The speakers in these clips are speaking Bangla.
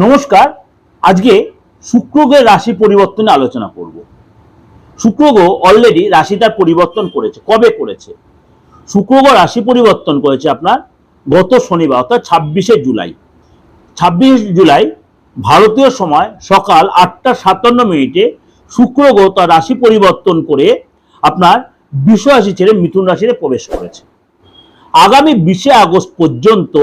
নমস্কার, আজকে শুক্রগ্রহের রাশি পরিবর্তনে আলোচনা করব। শুক্রগ্রহ অলরেডি রাশি তার পরিবর্তন করেছে। কবে করেছে? শুক্রগ্রহ রাশি পরিবর্তন করেছে আপনার গত শনিবার, অর্থাৎ ছাব্বিশে জুলাই। ছাব্বিশ জুলাই ভারতীয় সময় সকাল আটটা সাতান্ন মিনিটে শুক্রগ্রহ তার রাশি পরিবর্তন করে আপনার বিশ্ব রাশি ছেড়ে মিথুন রাশিতে প্রবেশ করেছে। আগামী বিশে আগস্ট পর্যন্ত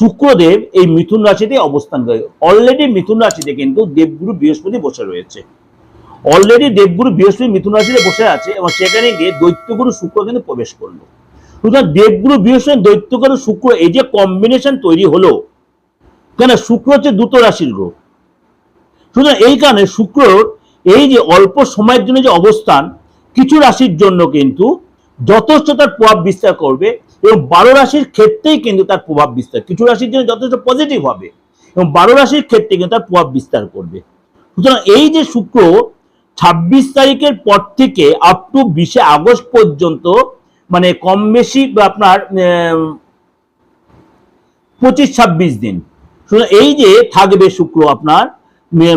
শুক্রদেব এই মিথুন রাশিতে অবস্থান করে। অলরেডি মিথুন রাশিতে কিন্তু দেবগুরু বৃহস্পতি বসে রয়েছে। অলরেডি দেবগুরু বৃহস্পতি মিথুন রাশিতে বসে আছে এবং সেখানে গিয়ে দৈত্যগুরু শুক্র কিন্তু প্রবেশ করল। সুতরাং দেবগুরু বৃহস্পতি দৈত্যগুরু শুক্র এই যে কম্বিনেশন তৈরি হলো কেন শুক্র হচ্ছে দ্রুত রাশির গ্রহ। সুতরাং এই কারণে শুক্র এই যে অল্প সময়ের জন্য যে অবস্থান, কিছু রাশির জন্য কিন্তু যথেষ্ট তার প্রভাব বিস্তার করবে। এবং বারো রাশির ক্ষেত্রেই কিন্তু তার প্রভাব বিস্তার, কিছু রাশির জন্য যথেষ্ট পজিটিভ হবে এবং বারো রাশির ক্ষেত্রে কিন্তু তার প্রভাব বিস্তার করবে। সুতরাং এই যে শুক্র ছাব্বিশ তারিখের পর থেকে আপ টু বিশে আগস্ট পর্যন্ত মানে কম বেশি আপনার পঁচিশ ছাব্বিশ দিন। সুতরাং এই যে থাকবে শুক্র আপনার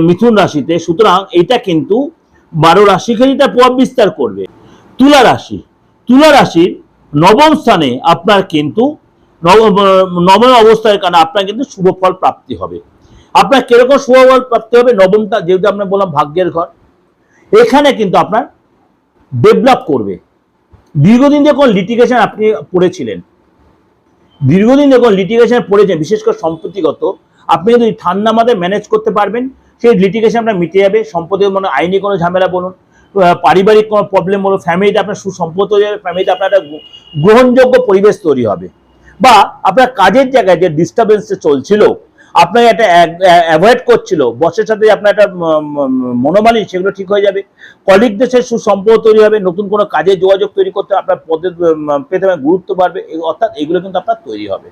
মিথুন রাশিতে, সুতরাং এটা কিন্তু বারো রাশি রাশিকে তার প্রভাব বিস্তার করবে। তুলা রাশি, তুলা রাশির নবম স্থানে আপনার কিন্তু নবম অবস্থায় কারণে আপনার কিন্তু শুভ ফল প্রাপ্তি হবে। আপনার কীরকম শুভ ফল প্রাপ্তি হবে? নবমটা যেহেতু আমরা বললাম ভাগ্যের ঘর, এখানে কিন্তু আপনার ডেভেলপ করবে। দীর্ঘদিন যখন লিটিগেশন আপনি পড়েছিলেন, দীর্ঘদিন যখন লিটিগেশন পড়েছেন, বিশেষ করে সম্পত্তিগত, আপনি যদি ঠান্ডা মাথায় ম্যানেজ করতে পারবেন। সেই লিটিগেশন আপনার মিটে যাবে। সম্পত্তি মানে আইনি কোনো ঝামেলা বলুন পারিবারিক কোনো প্রবলেম বলুন ফ্যামিলিতে আপনার সুসম্পদ হয়ে যাবে ফ্যামিলিতে আপনার একটা গ্রহণযোগ্য পরিবেশ তৈরি হবে। বা আপনার কাজের জায়গায় যে ডিস্টারবেন্স চলছিল, আপনাকে একটা অ্যাভয়েড করছিল বসের সাথে আপনার একটা ম- ম- সেগুলো ঠিক হয়ে যাবে। কলিগদের সাথে সুসম্পর্ক তৈরি হবে, নতুন কোনো কাজে যোগাযোগ তৈরি করতে আপনার পদে পেতে গুরুত্ব বাড়বে অর্থাৎ এগুলো কিন্তু আপনার তৈরি হবে।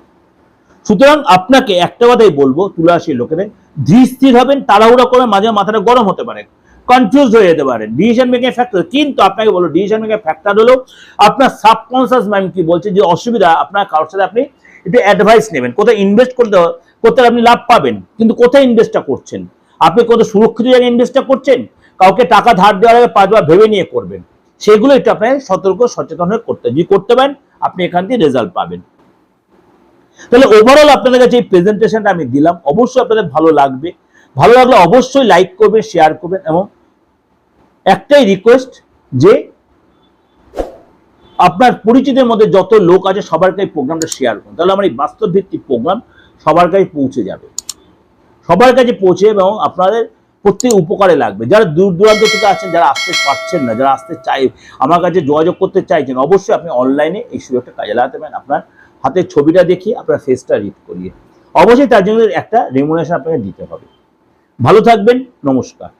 সুতরাং আপনাকে একটা কথাই বলব, তুলারাশির লোকেদের, ধীর স্থির হবেন, তাড়াহুড়া করে মাঝে মাথাটা গরম হতে পারে। কনফিউজ হয়ে যেতে পারেন। ডিসিশন মেকিং ফ্যাক্টর কিন্তু আপনাকে বলো ডিসিশন মেকিং ফ্যাক্টর হলো আপনার সাবকনসিয়াস মাইন্ড কি বলছে, যে অসুবিধা আপনার কারোর সাথে আপনি একটু অ্যাডভাইস নেবেন, কোথায় ইনভেস্ট করতে করতে আপনি লাভ পাবেন, কিন্তু কোথায় ইনভেস্টটা করছেন? আপনি কোথাও সুরক্ষিত জায়গায় ইনভেস্টটা করছেন? কাউকে টাকা ধার দেওয়ার আগে পাঁচবার ভেবে নিয়ে করবেন। সেগুলো একটু আপনাকে সতর্ক, সচেতন হয়ে করতে। যদি করতে পারেন, আপনি এখান থেকে রেজাল্ট পাবেন। তাহলে ওভারঅল আপনাদের কাছে এই প্রেজেন্টেশনটা আমি দিলাম। অবশ্যই আপনাদের ভালো লাগবে। ভালো লাগলে অবশ্যই লাইক করবেন শেয়ার করবেন এবং একটাই রিকোয়েস্ট যে আপনার পরিচিতের মধ্যে যত লোক আছে সবার কাছে প্রোগ্রামটা শেয়ার করুন। তাহলে আমার এই বাস্তব ভিত্তিক প্রোগ্রাম সবার কাছে পৌঁছে যাবে। সবার কাছে পৌঁছে এবং আপনাদের প্রত্যেক উপকারে লাগবে। যারা দূর দূরান্ত থেকে আছেন যারা আসতে পারছেন না, যারা আসতে চাই, আমার কাছে যোগাযোগ করতে চাইছেন, অবশ্যই আপনি অনলাইনে এই সুযোগটা কাজে লাগাতে পারেন। আপনার হাতের ছবিটা দেখিয়ে আপনার ফেসটা রিড করিয়ে। অবশ্যই তার জন্য একটা রেমুনেশন আপনাকে দিতে হবে। ভালো থাকবেন নমস্কার।